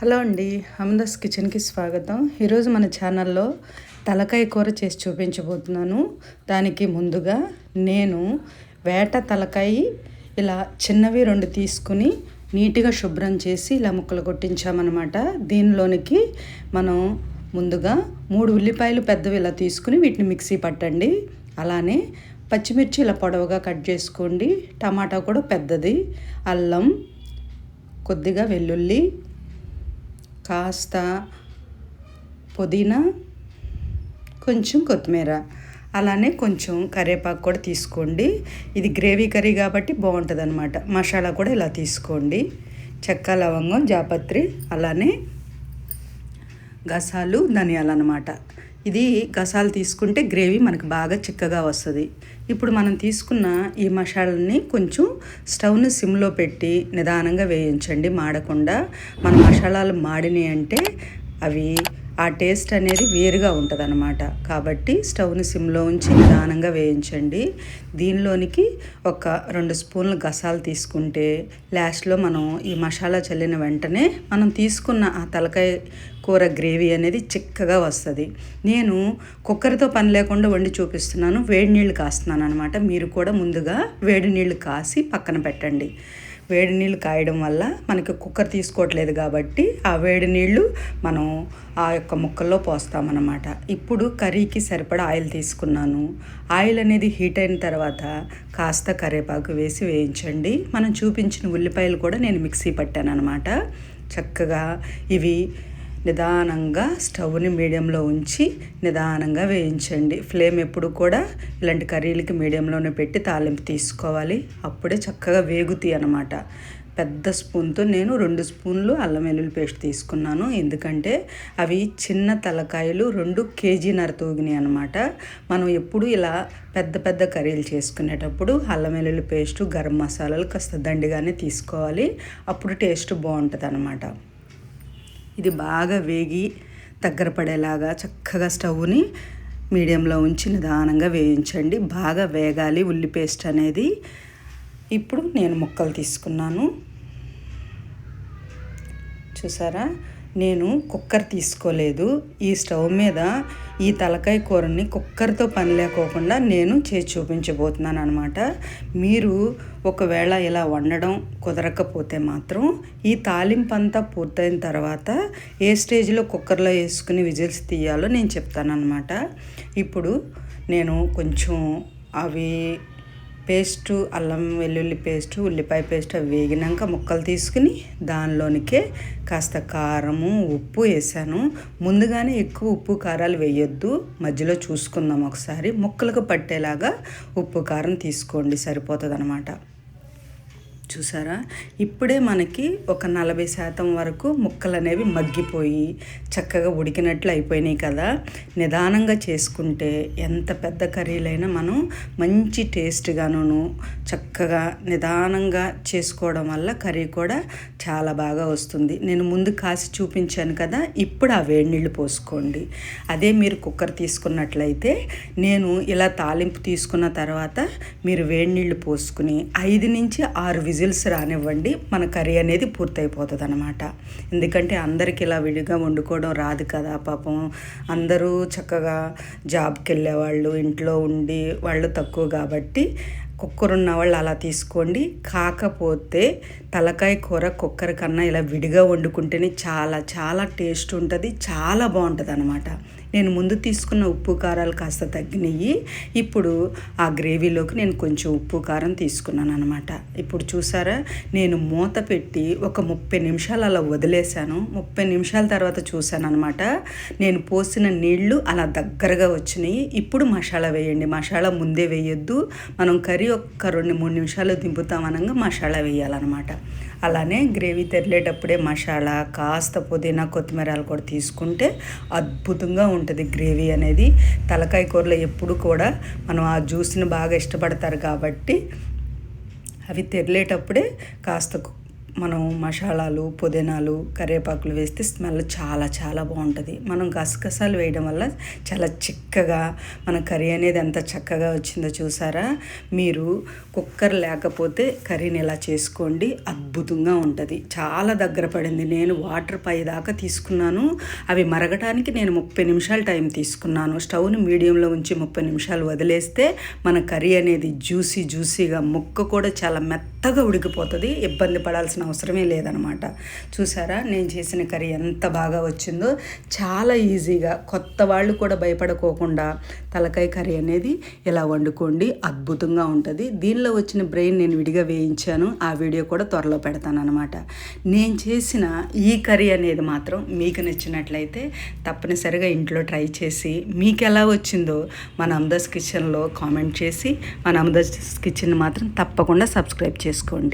Hello అండి హమదాస్ కిచెన్కి స్వాగతం. ఈరోజు మన ఛానల్లో తలకాయ కూర చేసి చూపించబోతున్నాను. దానికి ముందుగా నేను వేట తలకాయ ఇలా చిన్నవి రెండు తీసుకుని నీట్గా శుభ్రం చేసి ఇలా ముక్కలు కొట్టించామన్నమాట. దీనిలోనికి మనం ముందుగా మూడు ఉల్లిపాయలు పెద్దవి ఇలా తీసుకుని వీటిని మిక్సీ పట్టండి. అలానే పచ్చిమిర్చి ఇలా పొడవుగా కట్ చేసుకోండి. టమాటా కూడా పెద్దది. అల్లం కొద్దిగా వెల్లుల్లి కాస్త పుదీనా కొంచెం కొత్తిమీర. అలానే కొంచెం కరివేపాకు కూడా తీసుకోండి. ఇది గ్రేవీ కర్రీ కాబట్టి బాగుంటుంది అనమాట మసాలా కూడా ఇలా తీసుకోండి. చెక్క లవంగం జాపత్రి అలానే గసాలు ధనియాలు అనమాట ఇది గసాలు తీసుకుంటే గ్రేవీ మనకు బాగా చిక్కగా వస్తుంది. ఇప్పుడు మనం తీసుకున్న ఈ మసాలాని కొంచెం స్టవ్ని సిమ్లో పెట్టి నిదానంగా వేయించండి మాడకుండా. మన మసాలాలు మాడినాయి అంటే అవి ఆ టేస్ట్ అనేది వేరుగా ఉంటుంది అనమాట కాబట్టి స్టవ్ని సిమ్లో ఉంచి నిదానంగా వేయించండి. దీనిలోనికి ఒక రెండు స్పూన్లు గసాలు తీసుకుంటే లాస్ట్లో మనం ఈ మసాలా చల్లిన వెంటనే మనం తీసుకున్న ఆ తలకాయ కూర గ్రేవీ అనేది చిక్కగా వస్తుంది. నేను కుక్కర్తో పని లేకుండా వండి చూపిస్తున్నాను. వేడి నీళ్ళు కాస్తున్నాను అనమాట మీరు కూడా ముందుగా వేడి నీళ్ళు కాసి పక్కన పెట్టండి. వేడి నీళ్ళు కాయడం వల్ల మనకి కుక్కర్ తీసుకోవట్లేదు కాబట్టి ఆ వేడి నీళ్ళు మనం ఆ యొక్క ముక్కల్లో పోస్తామన్నమాట. ఇప్పుడు కర్రీకి సరిపడా ఆయిల్ తీసుకున్నాను. ఆయిల్ అనేది హీట్ అయిన తర్వాత కాస్త కరేపాకు వేసి వేయించండి. మనం చూపించిన ఉల్లిపాయలు కూడా నేను మిక్సీ పట్టాను అనమాట చక్కగా ఇవి నిదానంగా స్టవ్ని మీడియంలో ఉంచి నిదానంగా వేయించండి. ఫ్లేమ్ ఎప్పుడు కూడా ఇలాంటి కర్రీలకి మీడియంలోనే పెట్టి తాలింపు తీసుకోవాలి. అప్పుడే చక్కగా వేగుతాయి అనమాట పెద్ద స్పూన్తో నేను రెండు స్పూన్లు అల్లం వెల్లుల్లి పేస్ట్ తీసుకున్నాను. ఎందుకంటే అవి చిన్న తలకాయలు రెండు కేజీన్నర తూగినాయి అనమాట మనం ఎప్పుడు ఇలా పెద్ద పెద్ద కర్రీలు చేసుకునేటప్పుడు అల్లం వెల్లుల్లి పేస్టు గరం మసాలాలు కాస్త దండిగానే తీసుకోవాలి. అప్పుడు టేస్ట్ బాగుంటుంది అనమాట ఇది బాగా వేగి దగ్గర పడేలాగా చక్కగా స్టవ్ని మీడియంలో ఉంచి నిదానంగా వేయించండి. బాగా వేగాలి. ఉల్లి పేస్ట్ అనేది ఇప్పుడు నేను ముక్కలు తీసుకున్నాను. చూసారా? నేను కుక్కర్ తీసుకోలేదు. ఈ స్టవ్ మీద ఈ తలకాయ కూరని కుక్కర్తో పని లేకోకుండా నేను చేసి చూపించబోతున్నాను అనమాట మీరు ఒకవేళ ఇలా వండడం కుదరకపోతే మాత్రం ఈ తాలింపు అంతా పూర్తయిన తర్వాత ఏ స్టేజ్లో కుక్కర్లో వేసుకుని విజిల్స్ తీయాలో నేను చెప్తానమాట ఇప్పుడు నేను కొంచెం అవి పేస్టు అల్లం వెల్లుల్లి పేస్టు ఉల్లిపాయ పేస్ట్ అవి వేగినాక ముక్కలు తీసుకుని దానిలోనికే కాస్త కారము ఉప్పు వేసాను. ముందుగానే ఎక్కువ ఉప్పు కారాలు వేయొద్దు. మధ్యలో చూసుకుందాం ఒకసారి. ముక్కలకు పట్టేలాగా ఉప్పు కారం తీసుకోండి. సరిపోతుంది అనమాట చూసారా? ఇప్పుడే మనకి ఒక నలభై శాతం వరకు ముక్కలు అనేవి మగ్గిపోయి చక్కగా ఉడికినట్లు అయిపోయినాయి కదా? నిదానంగా చేసుకుంటే ఎంత పెద్ద కర్రీలైనా మనం మంచి టేస్ట్గాను చక్కగా నిదానంగా చేసుకోవడం వల్ల కర్రీ కూడా చాలా బాగా వస్తుంది. నేను ముందు కాసి చూపించాను కదా? ఇప్పుడు ఆ వేడి నీళ్ళు పోసుకోండి. అదే మీరు కుక్కర్ తీసుకున్నట్లయితే నేను ఇలా తాలింపు తీసుకున్న తర్వాత మీరు వేడి నీళ్ళు పోసుకుని ఐదు నుంచి ఆరు విజిల్ విజిల్స్ రానివ్వండి మన కర్రీ అనేది పూర్తయిపోతుంది అనమాట ఎందుకంటే అందరికి ఇలా విడిగా వండుకోవడం రాదు కదా పాపం. అందరూ చక్కగా జాబ్కి వెళ్ళేవాళ్ళు ఇంట్లో ఉండి వాళ్ళు తక్కువ కాబట్టి కుక్కర్ ఉన్న వాళ్ళు అలా తీసుకోండి. కాకపోతే తలకాయ కూర కుక్కర్ కన్నా ఇలా విడిగా వండుకుంటేనే చాలా చాలా టేస్ట్ ఉంటుంది చాలా బాగుంటుంది అనమాట నేను ముందు తీసుకున్న ఉప్పు కారాలు కాస్త తగ్గినాయి. ఇప్పుడు ఆ గ్రేవీలోకి నేను కొంచెం ఉప్పు కారం తీసుకున్నాను అనమాట ఇప్పుడు చూసారా నేను మూత పెట్టి ఒక ముప్పై నిమిషాలు అలా వదిలేశాను. ముప్పై నిమిషాల తర్వాత చూశాను అనమాట నేను పోసిన నీళ్ళు అలా దగ్గరగా వచ్చినాయి. ఇప్పుడు మసాలా వేయండి. మసాలా ముందే వేయొద్దు. మనం కర్రీ ఒక్క రెండు మూడు నిమిషాలు దింపుతామనగా మసాలా వేయాలన్నమాట. అలానే గ్రేవీ తెరలేటప్పుడే మసాలా కాస్త పుదీనా కొత్తిమీరలు కూడా తీసుకుంటే అద్భుతంగా ఉంటుంది గ్రేవీ అనేది. తలకాయ కూరలో ఎప్పుడు కూడా మనం ఆ జ్యూస్ని బాగా ఇష్టపడతారు కాబట్టి అవి తెరలేటప్పుడే కాస్త మనం మసాలాలు పుదీనాలు కరివేపాకులు వేస్తే స్మెల్ చాలా చాలా బాగుంటుంది. మనం గసగసాలు వేయడం వల్ల చాలా చిక్కగా మన కర్రీ అనేది ఎంత చక్కగా వచ్చిందో చూసారా? మీరు కుక్కర్ లేకపోతే కర్రీని ఇలా చేసుకోండి అద్భుతంగా ఉంటుంది. చాలా దగ్గర పడింది. నేను వాటర్ పై దాకా తీసుకున్నాను. అవి మరగటానికి నేను ముప్పై నిమిషాలు టైం తీసుకున్నాను. స్టవ్ని మీడియంలో ఉంచి ముప్పై నిమిషాలు వదిలేస్తే మన కర్రీ అనేది జ్యూసీ జ్యూసీగా ముక్క కూడా చాలా మెత్తగా ఉడికిపోతుంది. ఇబ్బంది పడాల్సిన అవసరమే లేదనమాట. చూసారా? నేను చేసిన కర్రీ ఎంత బాగా వచ్చిందో. చాలా ఈజీగా. కొత్త వాళ్ళు కూడా భయపడుకోకుండా తలకాయ కర్రీ అనేది ఇలా వండుకోండి. అద్భుతంగా ఉంటుంది. దీనిలో వచ్చిన బ్రెయిన్ నేను విడిగా వేయించాను. ఆ వీడియో కూడా త్వరలో పెడతానమాట నేను చేసిన ఈ కర్రీ అనేది మాత్రం మీకు నచ్చినట్లయితే తప్పనిసరిగా ఇంట్లో ట్రై చేసి మీకు ఎలా వచ్చిందో మన అమ్దాస్ కిచెన్లో కామెంట్ చేసి మన అమ్దాస్ కిచెన్ మాత్రం తప్పకుండా సబ్స్క్రైబ్ చేసుకోండి.